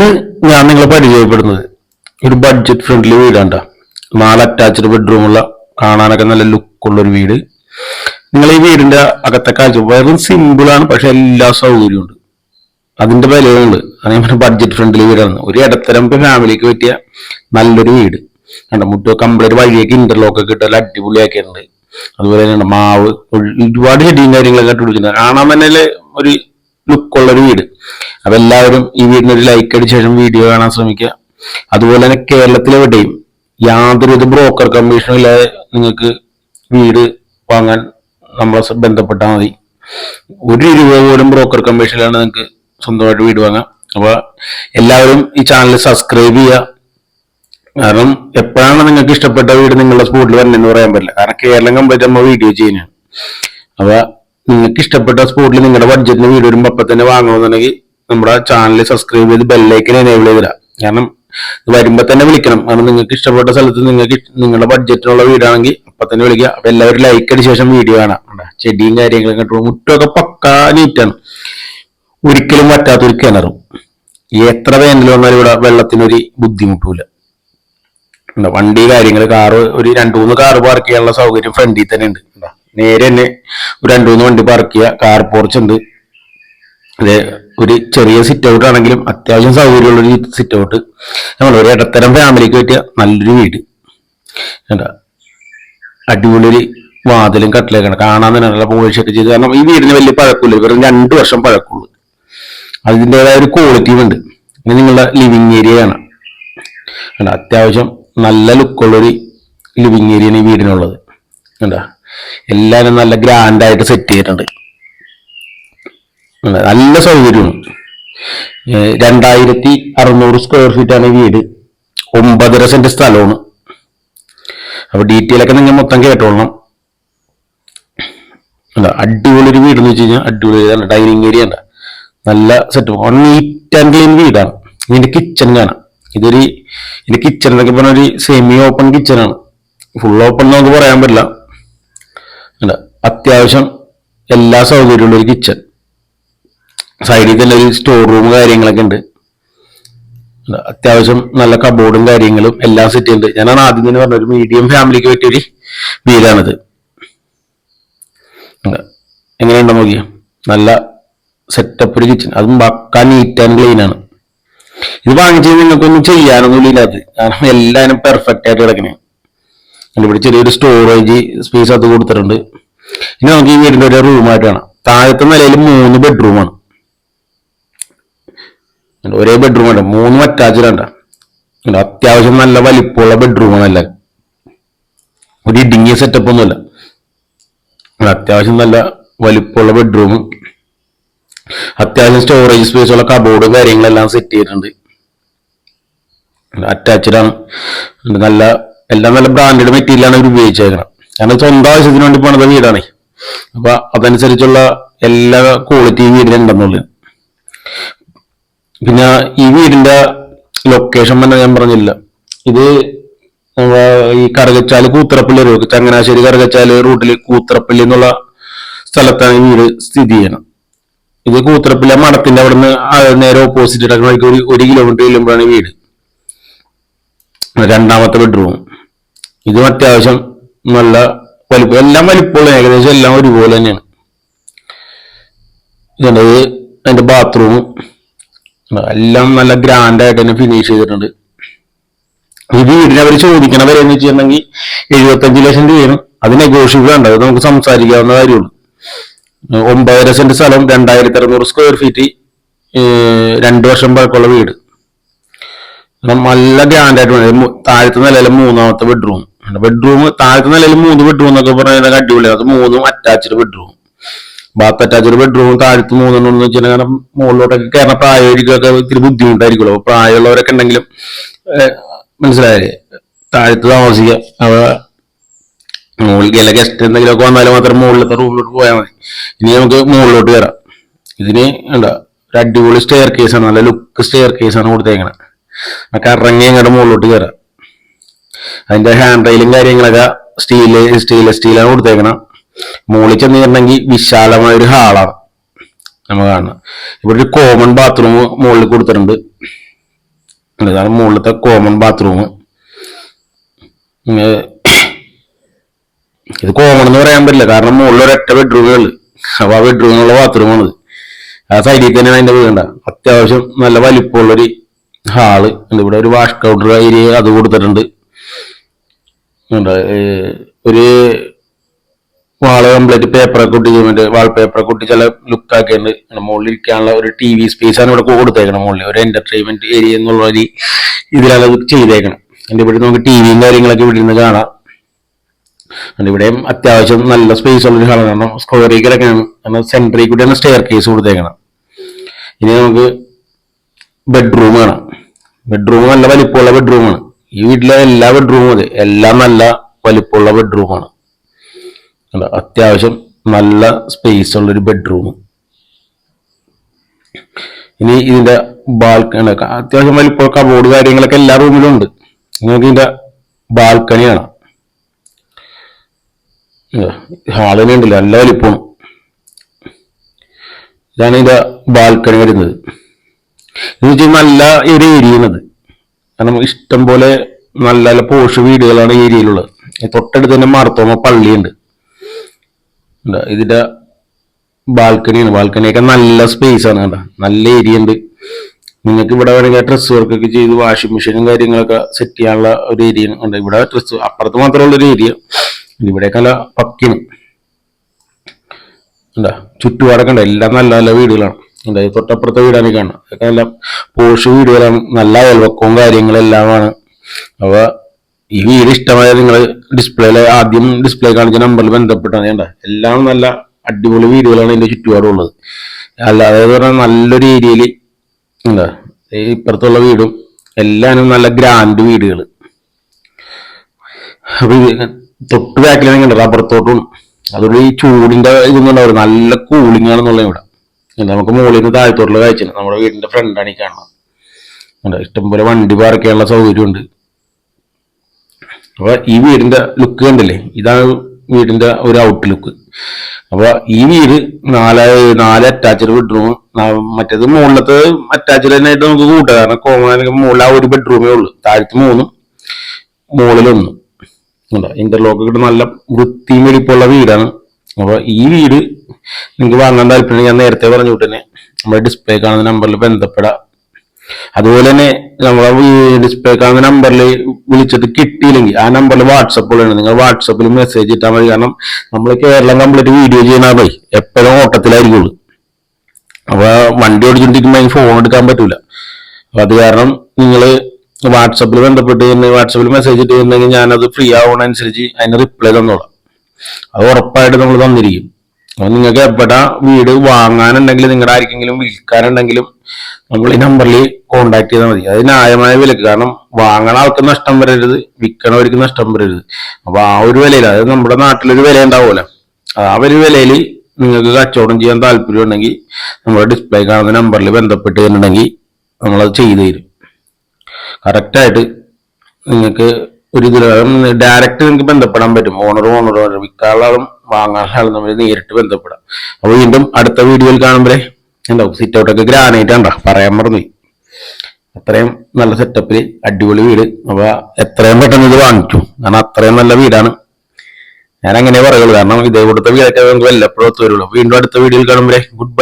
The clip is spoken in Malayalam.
ഇന്ന് ഞാൻ നിങ്ങളെ പരിചയപ്പെടുന്നത്. ഒരു ബഡ്ജറ്റ് ഫ്രണ്ട്ലി വീടാണ്ട നാല് അറ്റാച്ച്ഡ് ബെഡ്റൂമുള്ള കാണാനൊക്കെ നല്ല ലുക്കുള്ള ഒരു വീട്. നിങ്ങൾ ഈ വീടിന്റെ അകത്തെ കാഴ്ച വെറും സിമ്പിൾ ആണ് പക്ഷെ എല്ലാ സൗകര്യവും ഉണ്ട്. അതിന്റെ വിലയുണ്ട്. അതേപോലെ ബഡ്ജറ്റ് ഫ്രണ്ട്ലി വീടാണ്. ഒരു ഇടത്തരം ഫാമിലിക്ക് പറ്റിയ നല്ലൊരു വീട്. കണ്ട മുട്ടോ കംപ്ലീറ്റ് വഴിയൊക്കെ ഇന്റർലോക്ക് ഒക്കെ ഇട്ടാൽ അടിപൊളിയാക്കിയിട്ടുണ്ട്. അതുപോലെ തന്നെ മാവ് ഒരു- ഒരുപാട് ചെടിയും കാര്യങ്ങളൊക്കെ ഇട്ട് കൊടുക്കുന്നത് കാണാൻ തന്നെ ഒരു ലുക്കുള്ള ഒരു വീട്. അപ്പൊ എല്ലാവരും ഈ ഒരു ലൈക്ക് അടിച്ച ശേഷം വീഡിയോ കാണാൻ ശ്രമിക്കുക. അതുപോലെ തന്നെ കേരളത്തിലെവിടെയും യാതൊരുവിധ ബ്രോക്കർ കമ്മീഷനും ഇല്ലാതെ നിങ്ങൾക്ക് വീട് വാങ്ങാൻ നമ്മളെ ബന്ധപ്പെട്ടാൽ മതി. ഒരു രൂപ പോലും ബ്രോക്കർ കമ്മീഷനിലാണ് നിങ്ങൾക്ക് സ്വന്തമായിട്ട് വീട് വാങ്ങാം. അപ്പോൾ എല്ലാവരും ഈ ചാനൽ സബ്സ്ക്രൈബ് ചെയ്യുക. കാരണം എപ്പോഴാണ് നിങ്ങൾക്ക് ഇഷ്ടപ്പെട്ട വീട് നിങ്ങളുടെ സ്പോട്ടിൽ വരണമെന്ന് പറയാൻ പറ്റില്ല. കാരണം കേരളം കംപ്ലീറ്റ് നമ്മൾ വീഡിയോ ചെയ്യുന്നതാണ്. അപ്പൊ നിങ്ങൾക്ക് ഇഷ്ടപ്പെട്ട സ്പോട്ടിൽ നിങ്ങളുടെ ബഡ്ജറ്റിന് വീട് വരുമ്പോൾ അപ്പം തന്നെ വാങ്ങണമെന്നുണ്ടെങ്കിൽ നമ്മുടെ ചാനൽ സബ്സ്ക്രൈബ് ചെയ്ത് ബെല്ലൈക്കൻ എനേബിൾ ചെയ്ത് തരാം കാരണം വരുമ്പോൾ തന്നെ വിളിക്കണം. കാരണം നിങ്ങൾക്ക് ഇഷ്ടപ്പെട്ട സ്ഥലത്ത് നിങ്ങൾക്ക് നിങ്ങളുടെ ബഡ്ജറ്റിനുള്ള വീടാണെങ്കിൽ അപ്പം തന്നെ വിളിക്കുക അപ്പം എല്ലാവരും ലൈക്ക് അടിച്ച ശേഷം വീഡിയോ കാണാം? ചെടിയും കാര്യങ്ങളൊക്കെ കണ്ടു മുറ്റമൊക്കെ പക്കാ നീറ്റാണ് ഒരിക്കലും പറ്റാത്തൊരു കിണറും. എത്ര വേനൽ വന്നാലും ഇവിടെ വെള്ളത്തിനൊരു ബുദ്ധിമുട്ടില്ല വണ്ടി കാര്യങ്ങൾ കാറ് ഒരു രണ്ടു മൂന്ന് കാറ് പാർക്ക് ചെയ്യാനുള്ള സൗകര്യം ഫ്രണ്ടിൽ തന്നെ ഉണ്ട്. നേരെ തന്നെ ഒരു രണ്ടു മൂന്ന് വണ്ടി പാർക്ക് ചെയ്യുക കാർ പോർച്ച് ഉണ്ട്. അതെ ഒരു ചെറിയ സിറ്റ് ഔട്ട് ആണെങ്കിലും അത്യാവശ്യം സൗകര്യമുള്ള ഒരു സിറ്റ് ഔട്ട് നമ്മൾ ഒരു ഇടത്തരം ഫാമിലിക്ക് പറ്റിയ നല്ലൊരു വീട്. എന്താ അടിപൊളി ഒരു വാതിലും കട്ടിലേക്കാണ് കാണാൻ തന്നെ നല്ല പോളിഷൊക്കെ ചെയ്ത്. കാരണം ഈ വീടിന് വലിയ പഴക്കമില്ല. വെറും രണ്ട് വർഷം പഴക്കമുള്ളൂ. അതിന്റെതായ ഒരു ക്വാളിറ്റിയും ഉണ്ട്. പിന്നെ നിങ്ങളുടെ ലിവിങ് ഏരിയ ആണ്. കണ്ടോ? അത്യാവശ്യം നല്ല ലുക്കുള്ളൊരു ലിവിങ് ഏരിയയാണ് ഈ വീടിനുള്ളത്. കണ്ടോ? എല്ലാവരും നല്ല ഗ്രാൻഡ് ആയിട്ട് സെറ്റ് ചെയ്തിട്ടുണ്ട്. നല്ല സൗകര്യമാണ് രണ്ടായിരത്തി അറുന്നൂറ് സ്ക്വയർ ഫീറ്റ് ആണ് വീട്. ഒമ്പതര സെന്റ് സ്ഥലമാണ്. അപ്പൊ ഡീറ്റെയിൽ ഒക്കെ നിങ്ങൾ മൊത്തം കേട്ടോളണം. അടിപൊളി ഒരു വീട് എന്ന് വെച്ച് കഴിഞ്ഞാൽ അടിപൊളി ഡൈനിങ് ഏരിയ ഉണ്ട്. നല്ല സെറ്റ് നീറ്റ് ആൻഡ് ക്ലീൻ വീടാണ്. ഇതിന്റെ കിച്ചൺ കാണാം. ഇതൊരു ഇതിന്റെ കിച്ചൺ എന്നൊക്കെ പറഞ്ഞ ഒരു സെമി ഓപ്പൺ കിച്ചൺ ആണ്. ഫുൾ ഓപ്പൺ നമുക്ക് പറയാൻ പറ്റില്ല. അല്ല അത്യാവശ്യം എല്ലാ സൗകര്യമുള്ള ഒരു കിച്ചൺ സൈഡിൽ തന്നെ ഒരു സ്റ്റോർ റൂം കാര്യങ്ങളൊക്കെ ഉണ്ട്. അത്യാവശ്യം നല്ല കബോർഡും കാര്യങ്ങളും എല്ലാം സെറ്റ് ചെയ്യുന്നുണ്ട് ഞാനാണ് ആദ്യം തന്നെ പറഞ്ഞ ഒരു മീഡിയം ഫാമിലിക്ക് പറ്റിയൊരു വീടാണിത്. എങ്ങനെയുണ്ടോ നോക്കിയ? നല്ല സെറ്റപ്പ് ഒരു കിച്ചൺ അതും വക്കാൻ നീറ്റ് ആൻഡ് ക്ലീൻ ആണ്. ഇത് വാങ്ങിച്ചു നിങ്ങൾക്കൊന്നും ചെയ്യാനൊന്നും ഇല്ലാത്തത് കാരണം എല്ലാവരും പെർഫെക്റ്റ് ആയിട്ട് കിടക്കണേ. ഇവിടെ ചെറിയൊരു സ്റ്റോറേജ് സ്പേസ് അത് കൊടുത്തിട്ടുണ്ട്. ഇനി നമുക്ക് ഈ വീടിന്റെ ഒരു റൂമായിട്ട് താഴത്തെ നിലയിൽ മൂന്ന് ബെഡ്റൂമാണ് ഒരേ ബെഡ്റൂം മൂന്നും മൂന്ന് ഉണ്ട്. അത്യാവശ്യം നല്ല വലിപ്പമുള്ള ബെഡ്റൂമാണ് അല്ല ഒരു ഇടുങ്ങിയ സെറ്റപ്പ് അത്യാവശ്യം നല്ല വലിപ്പമുള്ള ബെഡ്റൂം അത്യാവശ്യം സ്റ്റോറേജ് സ്പേസ് ഉള്ള കബോർഡ് കാര്യങ്ങളെല്ലാം സെറ്റ് ചെയ്തിട്ടുണ്ട്. അറ്റാച്ച്ഡ് ആണ്. നല്ല എല്ലാം നല്ല ബ്രാൻഡഡ് മെറ്റീരിയലാണ് അവർ ഉപയോഗിച്ചേക്കണം. കാരണം സ്വന്തം ആവശ്യത്തിന് വേണ്ടി പണിത വീടാണ്. അപ്പൊ അതനുസരിച്ചുള്ള എല്ലാ ക്വാളിറ്റി വീടിനുണ്ടെന്നുള്ളത് പിന്നെ ഈ വീടിന്റെ ലൊക്കേഷൻ തന്നെ ഞാൻ പറഞ്ഞില്ല. ഇത് ഈ കറുകച്ചാൽ കൂത്തറപ്പള്ളി റോഡ് ചങ്ങനാശ്ശേരി കറുകച്ചാൽ റൂട്ടിൽ കൂത്തറപ്പള്ളി എന്നുള്ള സ്ഥലത്താണ് ഈ വീട് സ്ഥിതി ചെയ്യണം ഇത് കൂത്തറപ്പള്ളി മഠത്തിന്റെ അവിടുന്ന് നേരെ ഓപ്പോസിറ്റ് ഇടക്കണ ഒരു ഒരു കിലോമീറ്റർ ചെല്ലുമ്പോഴാണ് വീട്. രണ്ടാമത്തെ ബെഡ്റൂം ഇതും അത്യാവശ്യം നല്ല വലിപ്പം. എല്ലാം വലിപ്പമുള്ള ഏകദേശം എല്ലാം ഒരുപോലെ തന്നെയാണ്. ഇതുണ്ട് ഇത് അതിന്റെ ബാത്റൂം എല്ലാം നല്ല ഗ്രാൻഡായിട്ട് തന്നെ ഫിനിഷ് ചെയ്തിട്ടുണ്ട്. ഈ വീടിനെ അവർ ചോദിക്കണ വരെ എന്ന് വെച്ചിട്ടുണ്ടെങ്കിൽ എഴുപത്തഞ്ച് ലക്ഷം രൂപയാണ്. അത് നെഗോഷ്യബിൾ ഉണ്ട് അത് നമുക്ക് സംസാരിക്കാവുന്ന കാര്യമുള്ളൂ. ഒമ്പതര സെന്റ് സ്ഥലം രണ്ടായിരത്തി അറുന്നൂറ് സ്ക്വയർ ഫീറ്റ് രണ്ടു വർഷം പഴക്കമുള്ള വീട്. നല്ല ഗ്രാൻഡ് ആയിട്ട് താഴത്തെ നിലയിൽ മൂന്നാമത്തെ ബെഡ്റൂം ബെഡ്റൂം താഴത്തെ നിലയിൽ മൂന്ന് ബെഡ്റൂം എന്നൊക്കെ പറഞ്ഞാൽ അടിപൊളിയാണ് അത് മൂന്നും attached bedroom bath attached bedroom താഴത്ത് മൂന്നെണ്ണം എന്ന് വെച്ചാൽ കാരണം മുകളിലോട്ടൊക്കെ കയറുന്ന പ്രായമായിരിക്കുമൊക്കെ ഇത്തിരി ബുദ്ധിമുട്ടായിരിക്കുമല്ലോ. പ്രായമുള്ളവരൊക്കെ ഉണ്ടെങ്കിലും മനസ്സിലായേ താഴത്ത് താമസിക്കുക. അവ മുകളിൽ അല്ല ഗസ്റ്റ് എന്തെങ്കിലുമൊക്കെ വന്നാലും മാത്രം മുകളിലത്തെ റൂമിലോട്ട് പോയാൽ മതി. ഇനി നമുക്ക് മുകളിലോട്ട് കയറാം ഇതിന് എന്താ ഒരു അടിപൊളി സ്റ്റെയർ കേസാണ് നല്ല ലുക്ക് സ്റ്റെയർ കേസാണ് കൊടുത്തേക്കണത് നമുക്ക് ഇറങ്ങി അങ്ങോട്ട് മുകളിലോട്ട് കയറാം അതിന്റെ ഹാൻഡ് റെയിലും കാര്യങ്ങളൊക്കെ സ്റ്റീൽ സ്റ്റീൽ സ്റ്റീലാണ് കൊടുത്തേക്കണം. മുകളിൽ ചെന്നിട്ടുണ്ടെങ്കിൽ വിശാലമായ ഒരു ഹാളാണ് നമ്മൾ കാണുന്നത് ഇവിടെ ഒരു കോമൺ ബാത്റൂം മുകളിൽ കൊടുത്തിട്ടുണ്ട്. ഇതാണ് മുകളിലത്തെ കോമൺ ബാത്റൂം ഇത് കോമൺ എന്ന് പറയാൻ പറ്റില്ല. കാരണം മുകളിൽ ഒരൊറ്റ ബെഡ്റൂമേ ഉള്ളു. അപ്പൊ ആ ബെഡ്റൂമിനുള്ള ബാത്റൂമാണിത് ആ സൈഡിൽ തന്നെയാണ് അതിന്റെ വീണ്ട അത്യാവശ്യം നല്ല വലിപ്പമുള്ളൊരു ഹാൾ. ഇവിടെ ഒരു വാഷ് കൗണ്ടർ ഏരിയ അത് കൊടുത്തിട്ടുണ്ട്. ഒരു വാൾ കംപ്ലീറ്റ് പേപ്പറൊക്കെ ഒട്ടിച്ച് വാൾ പേപ്പറൊക്കെ ഒട്ടിച്ച് ചില ലുക്ക് ആക്കിയിട്ടുണ്ട്. മുകളിൽ ഇരിക്കാനുള്ള ഒരു ടി വി സ്പേസ് ആണ് ഇവിടെ കൊടുത്തേക്കണം മുകളിൽ ഒരു എന്റർടൈൻമെന്റ് ഏരിയ എന്നുള്ള ഒരു ഇതിലാണ് അത് ചെയ്തേക്കണം എന്റെ ഇവിടെ നമുക്ക് ടി വിയും കാര്യങ്ങളൊക്കെ ഇവിടെ നിന്ന് കാണാം. ഇവിടെയും അത്യാവശ്യം നല്ല സ്പേസ് ഉള്ളൊരു ഹാളാണ്. കാരണം സ്ക്വയറിൽ കിടക്കണം കാരണം സെന്ററിൽ കൂടിയാണ് സ്റ്റെയർ കേസ് കൊടുത്തേക്കണം ഇനി നമുക്ക് ബെഡ്റൂം കാണാം. ബെഡ്റൂം നല്ല വലിപ്പമുള്ള ബെഡ്റൂമാണ് ഈ വീട്ടിലെ എല്ലാ ബെഡ്റൂമും അതെ. എല്ലാം നല്ല വലിപ്പമുള്ള ബെഡ്റൂമാണ് കണ്ടോ? അത്യാവശ്യം നല്ല സ്പേസ് ഉള്ള ഒരു ബെഡ്റൂം ഇനി ഇതിന്റെ ബാൽക്കണി അത്യാവശ്യം വലിപ്പം കബോർഡ് കാര്യങ്ങളൊക്കെ എല്ലാ റൂമിലും ഉണ്ട്. നിങ്ങൾക്ക് ഇതിന്റെ ബാൽക്കണി കാണാം. ഹാളിനെ ഉണ്ടല്ലോ. നല്ല വലിപ്പം ഇതാണ് ഇതിന്റെ ബാൽക്കണി വരുന്നത്. എന്ന് വെച്ചാൽ നല്ല ഒരു ഏരിയ ആണത് കാരണം ഇഷ്ടം പോലെ നല്ല നല്ല പോഷ് വീടുകളാണ് ഏരിയയിലുള്ളത്. തൊട്ടടുത്ത് തന്നെ മാർത്തോമ പള്ളിയുണ്ട്. ഇതിന്റെ ബാൽക്കണിയാണ്. ബാൽക്കണിയൊക്കെ നല്ല സ്പേസ് ആണ് കേട്ടോ നല്ല ഏരിയ ഉണ്ട്. നിങ്ങൾക്ക് ഇവിടെ വേണമെങ്കിൽ ഡ്രസ് വർക്ക് ഒക്കെ ചെയ്ത് വാഷിംഗ് മെഷീനും കാര്യങ്ങളൊക്കെ സെറ്റ് ചെയ്യാനുള്ള ഒരു ഏരിയ ഉണ്ട് ഇവിടെ ഡ്രസ് അപ്പുറത്ത് മാത്രമുള്ള ഒരു ഏരിയ ഇവിടെയൊക്കെ നല്ല പക്കിന് ഉണ്ടാ ചുറ്റുപാടൊക്കെ ഉണ്ട് എല്ലാം നല്ല നല്ല വീടുകളാണ്. ഈ തൊട്ടപ്പുറത്തെ വീടാണ് കാണുന്നത് നല്ല പോഷ് വീടുകളാണ്. നല്ല അയൽവക്കവും കാര്യങ്ങളെല്ലാമാണ്. അപ്പൊ ഈ വീട് ഇഷ്ടമായ നിങ്ങൾ ഡിസ്പ്ലേയിൽ ആദ്യം ഡിസ്പ്ലേ കാണിച്ച നമ്പറിൽ ബന്ധപ്പെട്ടാണ്. വേണ്ട എല്ലാം നല്ല അടിപൊളി വീടുകളാണ് ഇതിന്റെ ചുറ്റുപാടുള്ളത് അല്ലാതെ പറഞ്ഞാൽ നല്ലൊരു ഏരിയയിൽ എന്താ? ഇപ്പുറത്തുള്ള വീടും എല്ലാനും നല്ല ഗ്രാൻഡ് വീടുകൾ അപ്പൊ ഇത് തൊട്ട് ബാക്കിൽ കണ്ട? റബ്ബർ തോട്ടും അതുകൊണ്ട് ഈ ചൂടിന്റെ ഇതൊന്നും ഉണ്ടാവില്ല. നല്ല കൂളിംഗ് ആണെന്നുള്ള ഇവിടെ. നമുക്ക് മുകളിൽ നിന്ന് താഴത്തോട്ടുള്ള കാഴ്ച നമ്മുടെ വീടിന്റെ ഫ്രണ്ടാണ് ഈ കാണുന്നത്? ഇഷ്ടംപോലെ വണ്ടി പാർക്ക് ചെയ്യാനുള്ള സൗകര്യമുണ്ട്. അപ്പൊ ഈ വീടിന്റെ ലുക്ക് കണ്ടില്ലേ? ഇതാണ് വീടിന്റെ ഒരു ഔട്ട് ലുക്ക് അപ്പൊ ഈ വീട് നാല് നാല് അറ്റാച്ച്ഡ് ബെഡ്റൂം മറ്റേത് മുകളിലത്തെ അറ്റാച്ച്ഡ് തന്നെ ആയിട്ട് നമുക്ക് കൂട്ടാം. കാരണം കോമൺ മുകളിൽ ആ ഒരു ബെഡ്റൂമേ ഉള്ളൂ. താഴത്ത് മൂന്നും മുകളിലൊന്നും ഇന്റർലോക്ക് ഇട്ട് നല്ല വൃത്തിയും വെടിപ്പുള്ള വീടാണ്. അപ്പൊ ഈ വീട് നിങ്ങൾക്ക് വാങ്ങാൻ താല്പര്യം ഞാൻ നേരത്തെ പറഞ്ഞു തന്നെ നമ്മുടെ ഡിസ്പ്ലേ കാണുന്ന നമ്പറിൽ ബന്ധപ്പെടാം. അതുപോലെ തന്നെ നമ്മളെ ഡിസ്പ്ലേ കാണുന്ന നമ്പറിൽ വിളിച്ചിട്ട് കിട്ടിയില്ലെങ്കിൽ ആ നമ്പറിൽ വാട്സപ്പിലാണ് നിങ്ങൾ വാട്സപ്പിൽ മെസ്സേജ് ഇട്ടാൽ മതി. കാരണം നമ്മൾ കേരളം കംപ്ലീറ്റ് വീഡിയോ ചെയ്യുന്ന എപ്പോഴും ഓട്ടത്തിലായിരിക്കുള്ളൂ. അപ്പൊ വണ്ടി ഓടിച്ചോണ്ടിരിക്കുമ്പോൾ അതിന് ഫോൺ എടുക്കാൻ പറ്റൂല. അപ്പൊ അത് കാരണം നിങ്ങൾ വാട്സപ്പിൽ ബന്ധപ്പെട്ട് തന്നെ വാട്സപ്പിൽ മെസ്സേജ് ഇട്ട് തന്നെങ്കിൽ ഞാനത് ഫ്രീ ആവണ ആവുന്നതനുസരിച്ച് അതിന് റിപ്ലൈ തന്നോളാം. അത് ഉറപ്പായിട്ട് നമ്മൾ തന്നിരിക്കും. അപ്പൊ നിങ്ങൾക്ക് എവിടെ വീട് വാങ്ങാനുണ്ടെങ്കിൽ നിങ്ങളുടെ ആർക്കെങ്കിലും വിൽക്കാനുണ്ടെങ്കിലും നമ്മൾ ഈ നമ്പറിൽ കോണ്ടാക്ട് ചെയ്താൽ മതി. അത് ന്യായമായ വിലക്ക്. കാരണം വാങ്ങണ ആൾക്ക് നഷ്ടം വരരുത് വിൽക്കണവർക്ക് നഷ്ടം വരരുത്. അപ്പൊ ആ ഒരു വിലയിൽ അതായത് നമ്മുടെ നാട്ടിലൊരു വില ഉണ്ടാവുമല്ലോ ആ ഒരു വിലയിൽ നിങ്ങൾക്ക് കച്ചവടം ചെയ്യാൻ താല്പര്യം ഉണ്ടെങ്കിൽ നമ്മുടെ ഡിസ്പ്ലേ കാണുന്ന നമ്പറിൽ ബന്ധപ്പെട്ട് തന്നിട്ടുണ്ടെങ്കിൽ നമ്മളത് ചെയ്തു തരും. കറക്റ്റായിട്ട് നിങ്ങൾക്ക് ഒരു ഡയറക്റ്റ് നിങ്ങൾക്ക് ബന്ധപ്പെടാൻ പറ്റും. ഓണറും ഓണറും വിൽക്കാനുള്ള ആളും വാങ്ങാനുള്ള നമ്മൾ നേരിട്ട് ബന്ധപ്പെടാം. അപ്പൊ വീണ്ടും അടുത്ത വീഡിയോയിൽ കാണുമ്പോഴേ ഉണ്ടാവും സിറ്റ് ഔട്ടൊക്കെ ഗ്രാനൈറ്റ് ആണ്ടാ പറയാൻ മറന്നു അത്രയും നല്ല സെറ്റപ്പിൽ അടിപൊളി വീട്. അപ്പൊ എത്രയും പെട്ടെന്ന് ഇത് വാങ്ങിച്ചു കാരണം അത്രയും നല്ല വീടാണ്. ഞാൻ അങ്ങനെ പറയുള്ളൂ. കാരണം ഇതേ കൊടുത്ത വീടൊക്കെ നമുക്ക് വല്ലപ്പോഴും ഒത്തു വരുള്ളൂ. വീണ്ടും അടുത്ത വീഡിയോയിൽ കാണുമ്പോഴേ ഗുഡ് ബൈ